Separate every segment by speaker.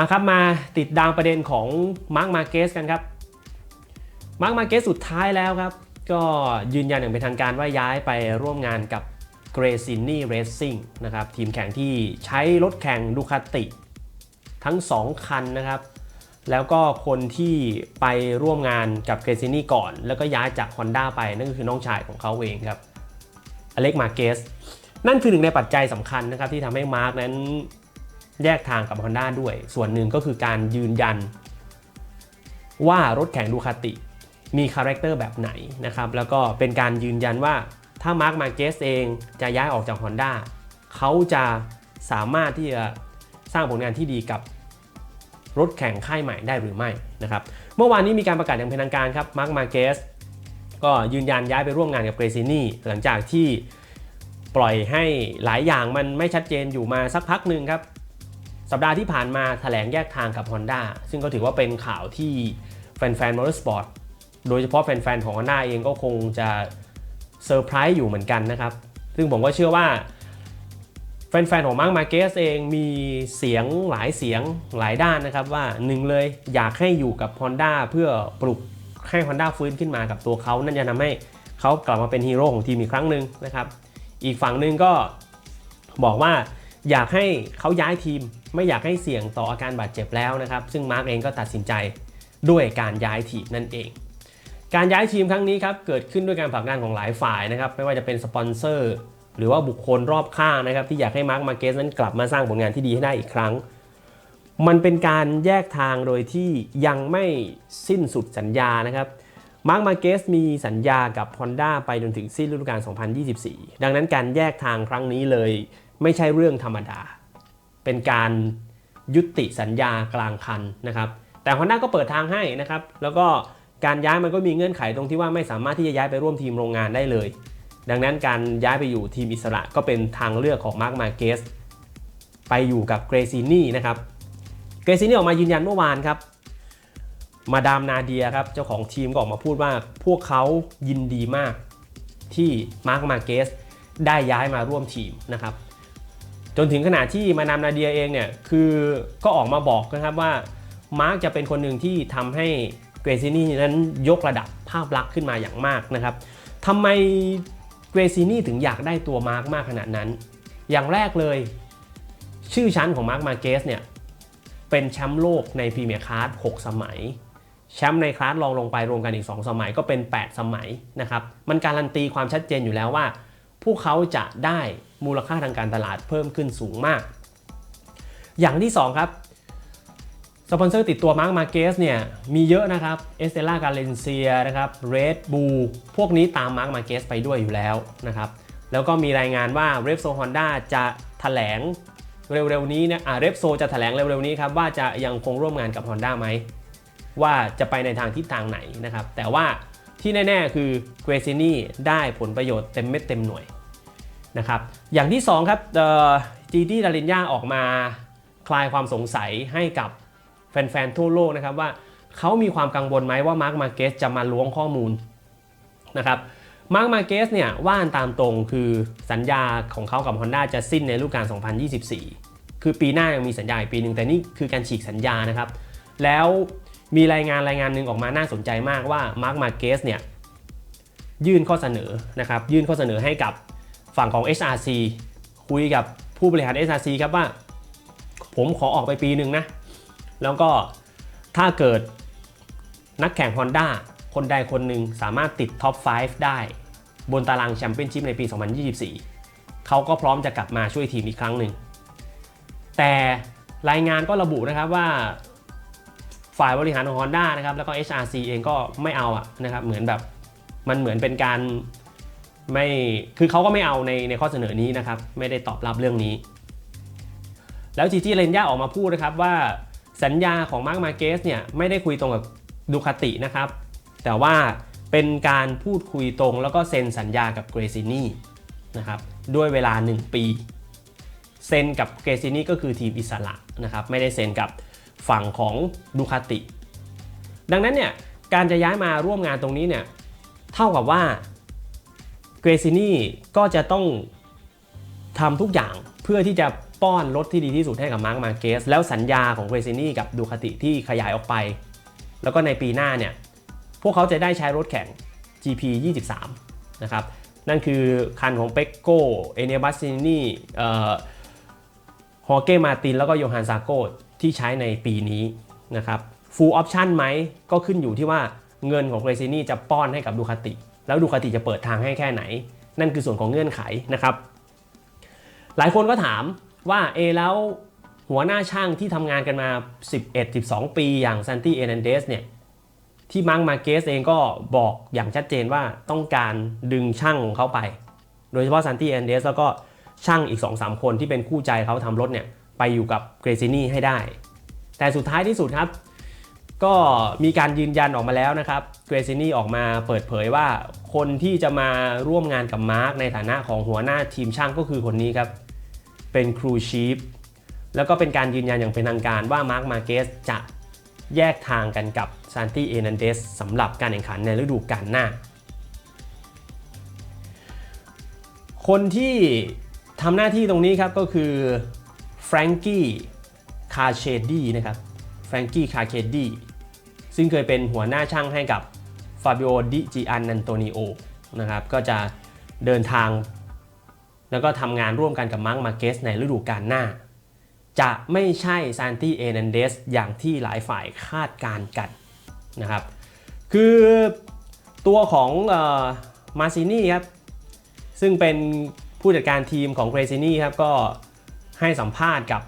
Speaker 1: มาครับมาติดดาวประเด็นของมาร์คมาเกสกันครับมาร์คมาเกสสุดท้ายแล้วครับ ก็ยืนยันอย่างเป็นทางการว่าย้ายไปร่วมงานกับเกรซินนี่เรซซิ่งนะครับทีมแข่งที่ใช้รถแข่งดูคาติทั้ง 2 คันนะครับ แล้วก็คนที่ไปร่วมงานกับเกรซินี่ก่อน แล้วก็ย้ายจาก Honda ไปนั่นก็คือน้องชายของเขาเองครับอเล็กมาเกสนั่นคือหนึ่งในปัจจัยสำคัญนะครับที่ทำให้มาร์กนั้น แยกทางกับ Honda ด้วย ส่วนหนึ่งก็คือการยืนยัน ว่ารถแข่งดูคาติมีคาแรคเตอร์แบบไหนนะครับแล้วก็เป็นการยืนยันว่าถ้ามาร์คมาเกสเองจะย้ายออกจาก Honda เขาจะสามารถที่จะสร้างผลงานที่ดีกับรถแข่งค่ายใหม่ได้หรือไม่นะครับเมื่อวานนี้มีการประกาศอย่างเป็นทางการครับมาร์คมาเกสก็ยืนยันย้ายไปร่วมงานกับเกรซินี่หลังจากที่ปล่อยให้หลายอย่างมันไม่ชัดเจนอยู่มาสักพักหนึ่งครับ สัปดาห์ที่ผ่านมาแถลงแยกทางกับ Honda ซึ่งก็ถือว่าเป็นข่าวที่แฟนๆ Motorsport โดยเฉพาะแฟนๆของ Honda เองก็คงจะเซอร์ไพรส์อยู่เหมือนกันนะครับ ซึ่งผมก็เชื่อว่าแฟนๆของมาร์ m มาเกสเองมีเสียงหลายเสียงหลายด้านนะครับว่าหนึ่งเลยอยากให้อยู่กับ Honda เพื่อปลุกให้ Honda ฟื้นขึ้นมากับตัวเขานั่นจะทำให้เขากลับมาเป็นฮีโร่ของทีมอีกครั้งหนึ่งนะครับ อีกฝั่งหนึ่งก็บอกว่าอยากให้เขาย้ายทีม ไม่อยากให้เสี่ยงต่ออาการบาดเจ็บแล้วนะครับ ซึ่งมาร์กเองก็ตัดสินใจด้วยการย้ายทีมนั่นเอง การย้ายทีมครั้งนี้ครับเกิดขึ้นด้วยการผลักดันของหลายฝ่ายนะครับไม่ว่าจะเป็นสปอนเซอร์ หรือว่าบุคคลรอบข้างนะครับที่อยากให้มาร์กมาเกสนั้นกลับมาสร้างผลงานที่ดีให้ได้อีกครั้ง มันเป็นการแยกทางโดยที่ยังไม่สิ้นสุดสัญญานะครับมาร์กมาเกสมีสัญญากับ Honda ไปจนถึงสิ้นฤดูกาล2024 ดังนั้นการแยกทางครั้งนี้เลย ไม่ใช่เรื่องธรรมดา เป็นการยุติสัญญากลางคันนะครับ แต่ Honda ก็เปิดทางให้นะครับ แล้วก็การย้ายมันก็มีเงื่อนไขตรงที่ว่าไม่สามารถที่จะย้ายไปร่วมทีมโรงงานได้เลย ดังนั้นการย้ายไปอยู่ทีมอิสระก็เป็นทางเลือกของมาร์ m มาเกสไปอยู่กับเกรซินี่นะครับ เกรซินี่ออกมายืนยันเมื่อวานครับ มาดามนาเดียครับ เจ้าของทีมก็ออกมาพูดว่าพวกเขายินดีมากที่มาร์ m มาเกสได้ย้ายมาร่วมทีมนะครับ จนถึงขนาดที่มานามนาเดียเองเนี่ยคือก็ออกมาบอกนะครับว่ามาร์กจะเป็นคนหนึ่งที่ทำให้เกรซินี่นั้นยกระดับภาพลักษณ์ขึ้นมาอย่างมากนะครับทำไมเกรซินี่ถึงอยากได้ตัวมาร์กมากขนาดนั้น อย่างแรกเลย ชื่อชั้นของมาร์กมาเกสเนี่ยเป็นแชมป์โลกในพรีเมียร์คลาส6สมัยแชมป์ในคลาสรองลงไปรวมกันอีก 2 สมัยก็เป็น 8 สมัยนะครับ มันการันตีความชัดเจนอยู่แล้วว่า วกเขาจะได้มูลค่าทางการตลาดเพิ่มขึ้นสูงมาก อย่างที่ 2 ครับสปอนเซอร์ติดตัวมาร์ m มาเกสเนี่ยมีเยอะนะครับเอสเตล่ากาเลนเซียนะครับเรดบูพวกนี้ตามมาร์ m มาเกสไปด้วยอยู่แล้วนะครับแล้วก็มีรายงานว่าเร p โซฮอนด้าจะถแถลงเร็วๆนี้นะอ่าเร p โซจะถแถลงเร็วๆนี้ครับว่าจะยังคงร่วมงานกับ Honda ไหม ว่าจะไปในทางทิศทางไหนนะครับแต่ว่าที่แน่ ๆ คือเกรซินี่ได้ผลประโยชน์เต็มเม็ดเต็มหน่วย นะครับอย่างที่2ครับจีดี้ดารินยาออกมาคลายความสงสัยให้กับแฟนๆทั่วโลกนะครับว่าเขามีความกังวลไหมว่ามาร์ m มาเกสจะมาล้วงข้อมูลนะครับมาร์ m มาเกสเนี่ยว่านตามตรงคือสัญญาของเขากับ Honda จะสิ้นในฤดูกาล 2024 คือปีหน้ายังมีสัญญาอีกปีหนึ่งแต่นี่คือการฉีกสัญญานะครับ แล้วมีรายงานรายงานหนึ่งออกมาน่าสนใจมากว่ามาร์ m มาเกสเนี่ยยื่นข้อเสนอนะครับยื่นข้อเสนอให้กับ ฝั่งของ HRC คุยกับผู้บริหาร HRC ครับว่า ผมขอออกไปปีหนึ่งนะ แล้วก็ถ้าเกิดนักแข่ง Honda คนใดคนหนึ่งสามารถติดท็อป 5 ได้ บนตารางแชมเปี้ยนชิพในปี 2024 เขาก็พร้อมจะกลับมาช่วยทีมอีกครั้งหนึ่ง แต่รายงานก็ระบุนะครับว่าฝ่ายบริหารของ Honda นะครับแล้วก็ HRC เองก็ไม่เอาอะนะครับเหมือนแบบมันเหมือนเป็นการ ไม่คือเขาก็ไม่เอาในในข้อเสนอนี้นะครับไม่ได้ตอบรับเรื่องนี้ แล้วจีจี้เรนย่าออกมาพูดนะครับว่าสัญญาของมาร์ m มาเกสเนี่ยไม่ได้คุยตรงกับดูคาตินะครับ แต่ว่าเป็นการพูดคุยตรงแล้วก็เซ็นสัญญากับเกรซินี่นะครับด้วยเวลา 1 ปีเซ็นกับเกรซินี่ก็คือทีมอิสระนะครับไม่ได้เซ็นกับฝั่งของดูคาติ ดังนั้นเนี่ยการจะย้ายมาร่วมงานตรงนี้เนี่ยเท่ากับว่า เกรซินี่ก็จะต้องทำทุกอย่างเพื่อที่จะป้อนรถที่ดีที่สุดให้กับมาร์คมาเกสแล้วสัญญาของเกรซินี่กับดูคาติที่ขยายออกไป แล้วก็ในปีหน้าเนี่ย พวกเขาจะได้ใช้รถแข่ง GP 23 นะครับ นั่นคือคันของเปกโกเอเนียบัสซินีฮอเก้มาตินแล้วก็โยฮันซาโกที่ใช้ในปีนี้นะครับ full option ไหมก็ขึ้นอยู่ที่ว่าเงินของเกรซินี่จะป้อนให้กับดูคาติ แล้วดูคาติจะเปิดทางให้แค่ไหน นั่นคือส่วนของเงื่อนไขนะครับ หลายคนก็ถามว่าเอแล้วหัวหน้าช่างที่ทำงานกันมา 11-12 ปีอย่างซันตี้เอเนเดสเนี่ยที่มังมาเกสเองก็บอกอย่างชัดเจนว่าต้องการดึงช่างของเขาไป โดยเฉพาะซันตี้เอนเดสแล้วก็ช่างอีก 2-3 คนที่เป็นคู่ใจเขาทำรถเนี่ยไปอยู่กับเกรซินี่ให้ได้ แต่สุดท้ายที่สุดครับ ก็มีการยืนยันออกมาแล้วนะครับเกรซินี่ออกมาเปิดเผยว่าคนที่จะมาร่วมงานกับมาร์กในฐานะของหัวหน้าทีมช่างก็คือคนนี้ครับ เป็นครูชีฟแล้วก็เป็นการยืนยันอย่างเป็นทางการว่ามาร์กมาเกสจะแยกทางกันกับซานตี้เอนันเดสสำหรับการแข่งขันในฤดูกาลหน้า คนที่ทำหน้าที่ตรงนี้ครับก็คือแฟรงกี้คาเชดีนะครับ แฟรงกี้คาเคดีซึ่งเคยเป็นหัวหน้าช่างให้กับฟาบิโอดิจิอันนันโตนิโอนะครับก็จะเดินทาง แล้วก็ทำงานร่วมกันกับมาร์กมาเกสในฤดูกาลหน้า จะไม่ใช่ซานตี้เอนันเดสอย่างที่หลายฝ่ายคาดการณ์กันนะครับคือตัวของมาซินี่ครับซึ่งเป็นผู้จัดการทีมของเกรซินี่ครับก็ให้สัมภาษณ์กับ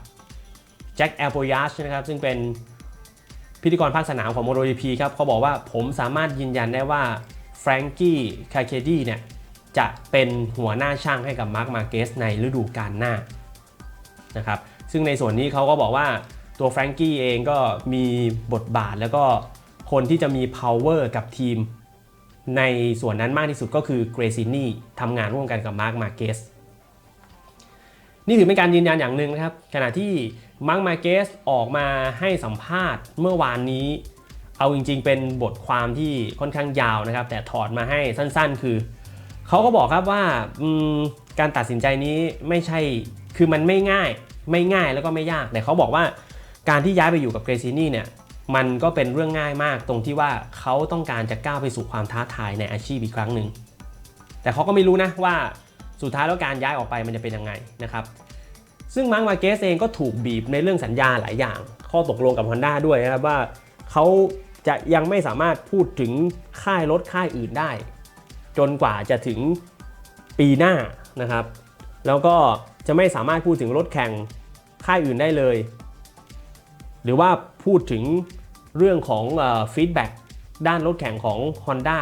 Speaker 1: แจ็คแอลโปยาชนะครับซึ่งเป็น พิธีกรภาคสนามของ MotoGP ครับเขาบอกว่าผมสามารถยืนยันได้ว่าแฟรงกี้คาเคดีเนี่ยจะเป็นหัวหน้าช่างให้กับมาร์คมาเกสในฤดูกาลหน้านะครับซึ่งในส่วนนี้เขาก็บอกว่าตัวแฟรงกี้เองก็มีบทบาทแล้วก็คนที่จะมี power กับทีม ในส่วนนั้นมากที่สุดก็คือเกรซินี่ทำงานร่วมกันกับมาร์คมาเกส นี่ถือเป็นการยืนยันอย่างหนึ่งนะครับ ขณะที่มาร์คมาเกสออกมาให้สัมภาษณ์เมื่อวานนี้ เอาจริง ๆ เป็นบทความที่ค่อนข้างยาวนะครับ แต่ถอดมาให้สั้น ๆ คือ เขาก็บอกครับว่าการตัดสินใจนี้ไม่ใช่ คือมันไม่ง่าย ไม่ง่ายแล้วก็ไม่ยาก แต่เขาบอกว่าการที่ย้ายไปอยู่กับเกรซินี่เนี่ย มันก็เป็นเรื่องง่ายมากตรงที่ว่าเขาต้องการจะก้าวไปสู่ความท้าทายในอาชีพอีกครั้งหนึ่ง แต่เขาก็ไม่รู้นะว่า สุดท้ายแล้วการย้ายออกไปมันจะเป็นยังไงนะครับซึ่งมาร์คมาเกสเองก็ถูกบีบในเรื่องสัญญาหลายอย่าง ข้อตกลงกับ Honda ด้วยนะครับว่าเขาจะยังไม่สามารถพูดถึงค่ายรถค่ายอื่นได้ จนกว่าจะถึงปีหน้านะครับ แล้วก็จะไม่สามารถพูดถึงรถแข่งค่ายอื่นได้เลย หรือว่าพูดถึงเรื่องของฟีดแบ็กด้านรถแข่งของ Honda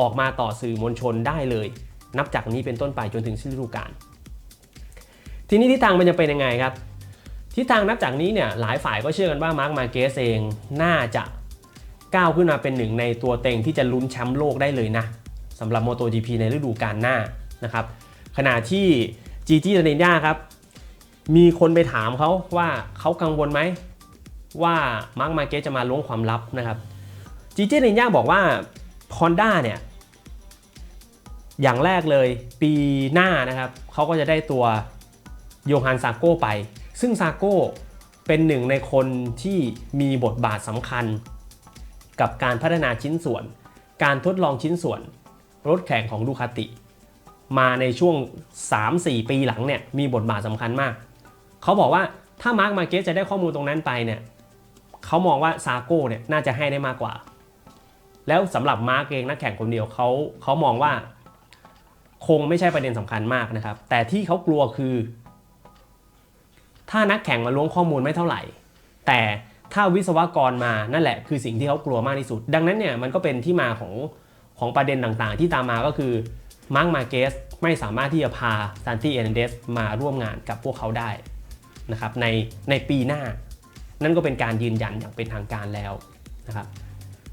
Speaker 1: ออกมาต่อสื่อมวลชนได้เลย นับจากนี้เป็นต้นไปจนถึงสิ้นฤดูกาลทีนี้ทิศทางมันจะเป็นยังไงครับทิศทางนับจากนี้เนี่ยหลายฝ่ายก็เชื่อกันว่ามาร์คมาเกสเองน่าจะก้าวขึ้นมาเป็นหนึ่งในตัวเต็งที่จะลุ้นแชมป์โลกได้เลยนะสำหรับ MotoGP ในฤดูกาลหน้านะครับขณะที่จีจี้เนย่าครับมีคนไปถามเขาว่าเขากังวลไหมว่ามาร์คมาเกสจะมาล้วงความลับนะครับจีจี้เนย่าบอกว่า Honda เนี่ย อย่างแรกเลยปีหน้านะครับเขาก็จะได้ตัวโยฮันซาโก้ไป ซึ่งซาโก้เป็นหนึ่งในคนที่มีบทบาทสำคัญ กับการพัฒนาชิ้นส่วน การทดลองชิ้นส่วน รถแข่งของดูคาติ มาในช่วง 3-4 ปีหลังเนี่ยมีบทบาทสำคัญมาก เขาบอกว่าถ้ามาร์คมาเกสจะได้ข้อมูลตรงนั้นไปเนี่ยเขามองว่าซาโก้เนี่ยน่าจะให้ได้มากกว่า แล้วสำหรับมาร์กเองนักแข่งคนเดียวเขาเขามองว่า คงไม่ใช่ประเด็นสำคัญมากนะครับ แต่ที่เขากลัวคือ ถ้านักแข่งมาล้วงข้อมูลไม่เท่าไหร่ แต่ถ้าวิศวกรมานั่นแหละคือสิ่งที่เขากลัวมากที่สุด ดังนั้นเนี่ยมันก็เป็นที่มาของของประเด็นต่างๆ ที่ตามมาก็คือมาร์กมาเกสไม่สามารถที่จะพาซานตี้เอเนเดสมาร่วมงานกับพวกเขาได้นะครับในในปีหน้า นั่นก็เป็นการยืนยันอย่างเป็นทางการแล้วนะครับ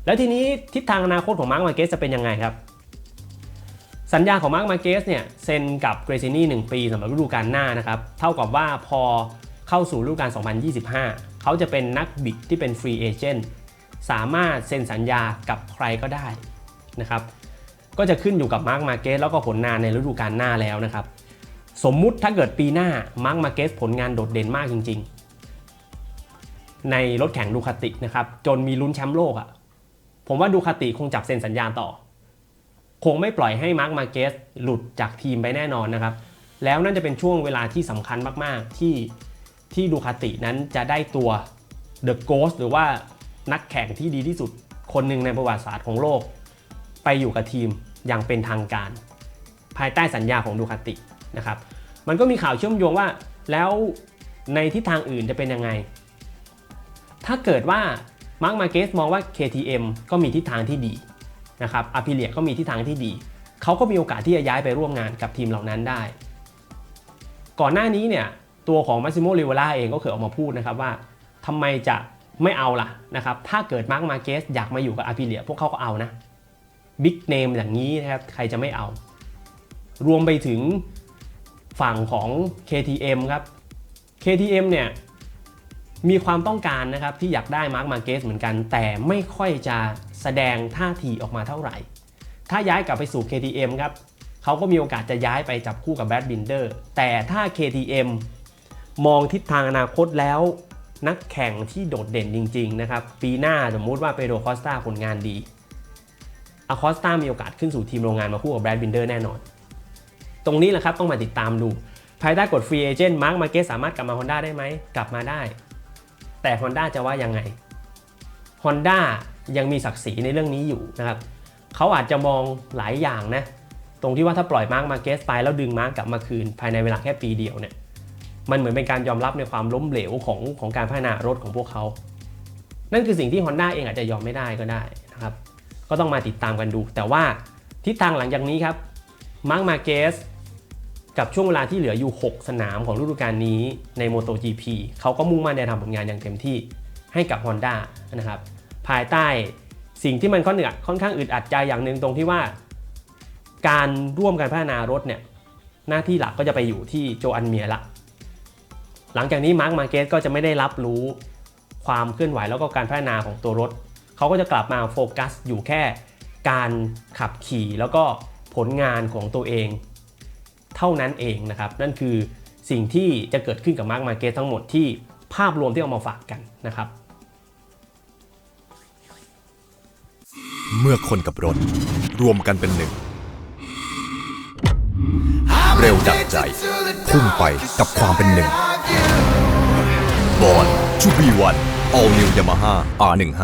Speaker 1: แล้วทีนี้ทิศทางอนาคตของมาร์กมาเกสจะเป็นยังไงครับ สัญญาของมาร์กมาเกสเนี่ยเซ็นกับเกรซินี่1ปีสำหรับฤดูกาลหน้านะครับ เท่ากับว่าพอเข้าสู่ฤดูกาล 2025 เขาจะเป็นนักบิดที่เป็นฟรีเอเจนต์สามารถเซ็นสัญญากับใครก็ได้นะครับ ก็จะขึ้นอยู่กับมาร์กมาเกสแล้วก็ผลงานในฤดูกาลหน้าแล้วนะครับ สมมุติถ้าเกิดปีหน้ามาร์คมาเกสผลงานโดดเด่นมากจริง ๆ ในรถแข่งดูคาตินะครับจนมีลุ้นแชมป์โลกอะ่ะผมว่าดูคาติคงจับเซ็นสัญญาต่อ คงไม่ปล่อยให้มาร์คมาเกสหลุดจากทีมไปแน่นอนนะครับ แล้วนั่นจะเป็นช่วงเวลาที่สำคัญมาก ๆ ที่ที่ดูคาตินั้นจะได้ตัว The Ghost หรือว่านักแข่งที่ดีที่สุดคนหนึ่งในประวัติศาสตร์ของโลก ไปอยู่กับทีมอย่างเป็นทางการ ภายใต้สัญญาของดูคาตินะครับ มันก็มีข่าวเชื่อมโยงว่า แล้วในทิศทางอื่นจะเป็นยังไง ถ้าเกิดว่ามาร์คมาเกสมองว่า KTM ก็มีทิศทางที่ดี นะครับอาพิเลียก็มีทิศทางที่ดี เขาก็มีโอกาสที่จะย้ายไปร่วมงานกับทีมเหล่านั้นได้ ก่อนหน้านี้เนี่ยตัวของมาซิโม r ิ v วล่าเองก็เคยออกมาพูดนะครับว่าทำไมจะไม่เอาล่ะนะครับถ้าเกิดมาร์คมาเกสอยากมาอยู่กับอาพิเลียพวกเขาก็เอานะบิ๊กเนมอย่างนี้นะครับใครจะไม่เอา รวมไปถึงฝั่งของ KTM ครับ KTM เนี่ยมีความต้องการนะครับที่อยากได้มาร์คมาเกสเหมือนกัน แต่ไม่ค่อยจะ แสดงท่าทีออกมาเท่าไหร่ ถ้าย้ายกลับไปสู่ KTM ครับเขาก็มีโอกาสจะย้ายไปจับคู่กับแบดบินเดอร์แต่ถ้า KTM มองทิศทางอนาคตแล้ว นักแข่งที่โดดเด่นจริง ๆ นะครับ ปีหน้าสมมุติว่าเปโดรคอสตาผลงานดีอคอสตามีโอกาสขึ้นสู่ทีมโรงงานมาคู่กับแบรดบินเดอร์แน่นอน ตรงนี้แหละครับต้องมาติดตามดู ภายใต้กฎฟรีเอเจนต์มาร์คมาเกสสามารถกลับมา Honda ได้ไหม กลับมาได้ แต่ Honda จะว่ายังไง Honda ยังมีศักดิ์ศรีในเรื่องนี้อยู่นะครับเขาอาจจะมองหลายอย่างนะตรงที่ว่าถ้าปล่อยมาร์คมาเกสไปแล้วดึงมาร์คกลับมาคืน ภายในเวลาแค่ปีเดียวเนี่ยมันเหมือนเป็นการยอมรับในความล้มเหลวของของการพัฒนารถของพวกเขา นั่นคือสิ่งที่ Honda เองอาจจะยอมไม่ได้ก็ได้นะครับก็ต้องมาติดตามกันดู แต่ว่าทิศทางหลังจากนี้ครับมาร์คมาเกสกับช่วงเวลาที่เหลืออยู่ 6 สนามของฤดูกาลนี้ใน MotoGP เขาก็มุ่งมั่นในทำผลงานอย่างเต็มที่ให้กับ Honda นะครับ ภายใต้สิ่งที่มันค่อนเนค่อนข้างอึดอัดใจอย่างหนึ่งตรงที่ว่า การร่วมกันพัฒนารถเนี่ยหน้าที่หลักก็จะไปอยู่ที่โจอันเมียละ หลังจากนี้มาร์คมาเกสก็จะไม่ได้รับรู้ความเคลื่อนไหวแล้วก็การพัฒนาของตัวรถ เขาก็จะกลับมาโฟกัสอยู่แค่การขับขี่แล้วก็ผลงานของตัวเอง เท่านั้นเองนะครับ นั่นคือสิ่งที่จะเกิดขึ้นกับมาร์คมาเกสทั้งหมดที่ภาพรวมที่เอามาฝากกันนะครับ
Speaker 2: เมื่อคนกับรถ รวมกันเป็นหนึ่ง เร็วดับใจ พุ่งไปกับความเป็นหนึ่งบอลชูบีวัน All New Yamaha R15